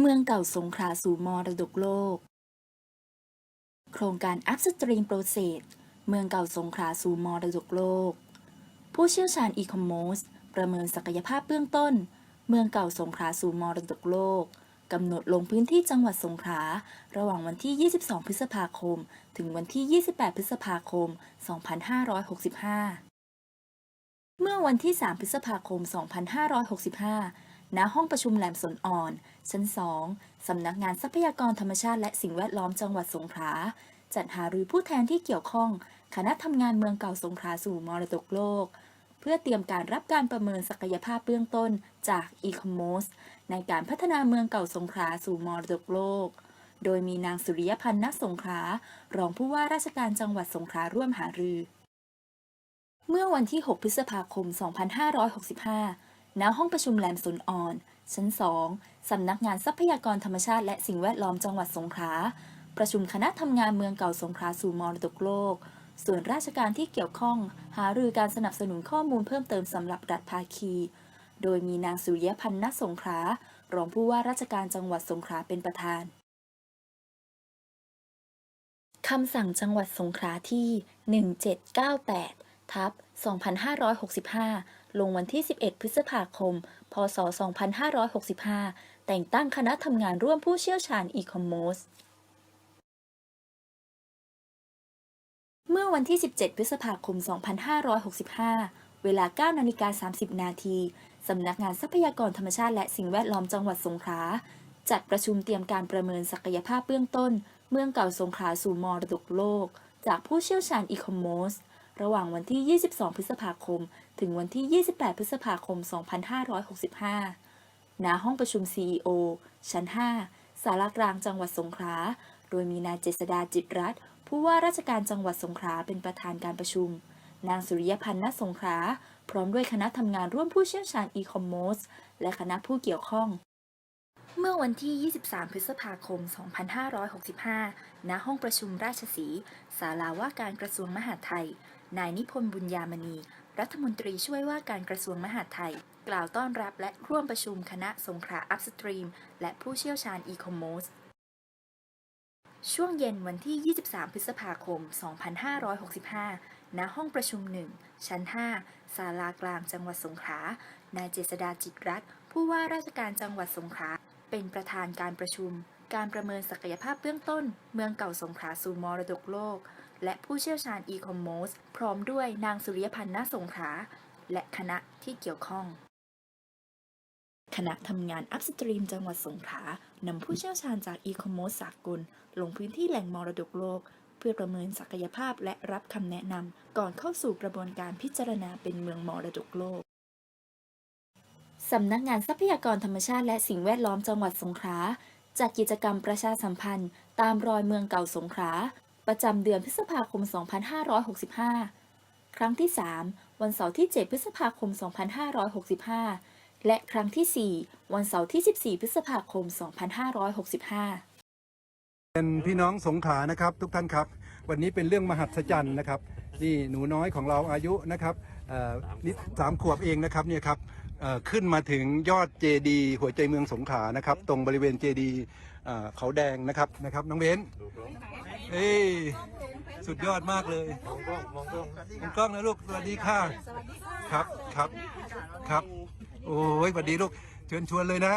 เมืองเก่าสงขลาสู่มรดกโลก โครงการ Upstream Project เมืองเก่าสงขลาสู่มรดกโลก ผู้เชี่ยวชาญอีคอมเมิร์ซประเมินศักยภาพเบื้องต้น เมืองเก่าสงขลาสู่มรดกโลกกำหนดลงพื้นที่จังหวัดสงขลาระหว่างวันที่ 22 พฤษภาคม ถึงวันที่ 28 พฤษภาคม 2565 เมื่อวันที่ 3 พฤษภาคม 2565 ณห้องประชุมแหลมสนอ่อน ชั้น 2 สำนักงานทรัพยากรธรรมชาติและสิ่งแวดล้อมจังหวัดสงขลา จัดหารือผู้แทนที่เกี่ยวข้อง คณะทำงานเมืองเก่าสงขลาสู่มรดกโลก เพื่อเตรียมการรับการประเมินศักยภาพเบื้องต้นจาก e c o m o s ในการพัฒนาเมืองเก่าสงขลาสู่มรดกโลก โดยมีนางสุริยพันธ์ณสงขลารองผู้ว่าราชการจังหวัดสงขลาร่วมหารือ เมื่อวันที่ 6 พฤษภาคม 2565 ณห้องประชุมแหลมสนอ่อน ชั้น 2 สำนักงานทรัพยากรธรรมชาติและสิ่งแวดล้อมจังหวัดสงขลา ประชุมคณะทำงานเมืองเก่าสงขลาสู่มรดกโลก ส่วนราชการที่เกี่ยวข้อง หารือการสนับสนุนข้อมูลเพิ่มเติมสำหรับรัฐภาคี โดยมีนางสุริยพันธ์ณสงขลารองผู้ว่าราชการจังหวัดสงขลาเป็นประธานคำสั่งจังหวัดสงขลาที่ 1798 ทับ2565 ลงวันที่ 11 พฤษภาคม พศ 2565 แต่งตั้งคณะทำงานร่วมผู้เชี่ยวชาญอีคอมเมิร์ซเมื่อวันที่ 17 พฤษภาคม 2565 เวลา 9 นาฬิกา 30 นาที สำนักงานทรัพยากรธรรมชาติและสิ่งแวดล้อมจังหวัดสงขลา จัดประชุมเตรียมการประเมินศักยภาพเบื้องต้น เมืองเก่าสงขลาสู่มรดกโลก จากผู้เชี่ยวชาญอีคอมเมิร์ซ ระหว่างวันที่ 22 พฤษภาคม ถึงวันที่ 28 พฤษภาคม 2565 ณ ห้องประชุม CEO ชั้น 5 สารากลางจังหวัดสงขลา โดยมีนายเจษดาจิตรัตน์ผู้ว่าราชการจังหวัดสงขลาเป็นประธานการประชุม นางสุริยพันธ์ณสงขลา พร้อมด้วยคณะทำงานร่วมผู้เชี่ยวชาญอีคอมเมิร์ซและคณะผู้เกี่ยวข้องเมื่อวันที่ 23 พฤษภาคม 2565 ณ ห้องประชุมราชสีห์ศาลาว่าการกระทรวงมหาดไทย นายนิพนธ์บุญญามณี รัฐมนตรีช่วยว่าการกระทรวงมหาดไทย กล่าวต้อนรับและร่วมประชุมคณะสงขลาอัพสตรีม และผู้เชี่ยวชาญอีคอมเมิร์ซช่วงเย็นวันที่ 23 พฤษภาคม 2565 ณ ห้องประชุม 1 ชั้น 5 ศาลากลางจังหวัดสงขลา นายเจษดาจิตรัตน์ผู้ว่าราชการจังหวัดสงขลา เป็นประธานการประชุม การประเมินศักยภาพเบื้องต้น เมืองเก่าสงขลาสู่มรดกโลก และผู้เชี่ยวชาญอีคอมเมิร์ซพร้อมด้วยนางสุริยพันธ์ณสงขลาและคณะที่เกี่ยวข้องคณะทำงานอัพสตรีมจังหวัดสงขลานำผู้เชี่ยวชาญจากอีคอมเมิร์ซสากล ลงพื้นที่แหล่งมรดกโลก เพื่อประเมินศักยภาพและรับคำแนะนำก่อนเข้าสู่กระบวนการพิจารณาเป็นเมืองมรดกโลกสำนักงานทรัพยากรธรรมชาติและสิ่งแวดล้อมจังหวัดสงขลา จัดกิจกรรมประชาสัมพันธ์ ตามรอยเมืองเก่าสงขลาประจำเดือนพฤษภาคม 2565 ครั้งที่ 3 วันเสาร์ที่ 7 พฤษภาคม 2565 และครั้งที่ 4 วันเสาร์ที่ 14 พฤษภาคม 2565เป็นพี่น้องสงขลานะครับทุกท่านครับ วันนี้เป็นเรื่องมหัศจรรย์นะครับนี่หนูน้อยของเราอายุนะครับนี่สามขวบเองนะครับเนี่ยครับ ขึ้นมาถึงยอดเจดีหัวใจเมืองสงขลานะครับ ตรงบริเวณเจดีเขาแดงนะครับนะครับ น้องเบนเฮ้ยสุดยอดมากเลยมองกล้องมองกล้องมองกล้องนะลูกสวัสดีค่ะครับครับครับ โอ้ยสวัสดีลูกเชิญชวนเลยนะ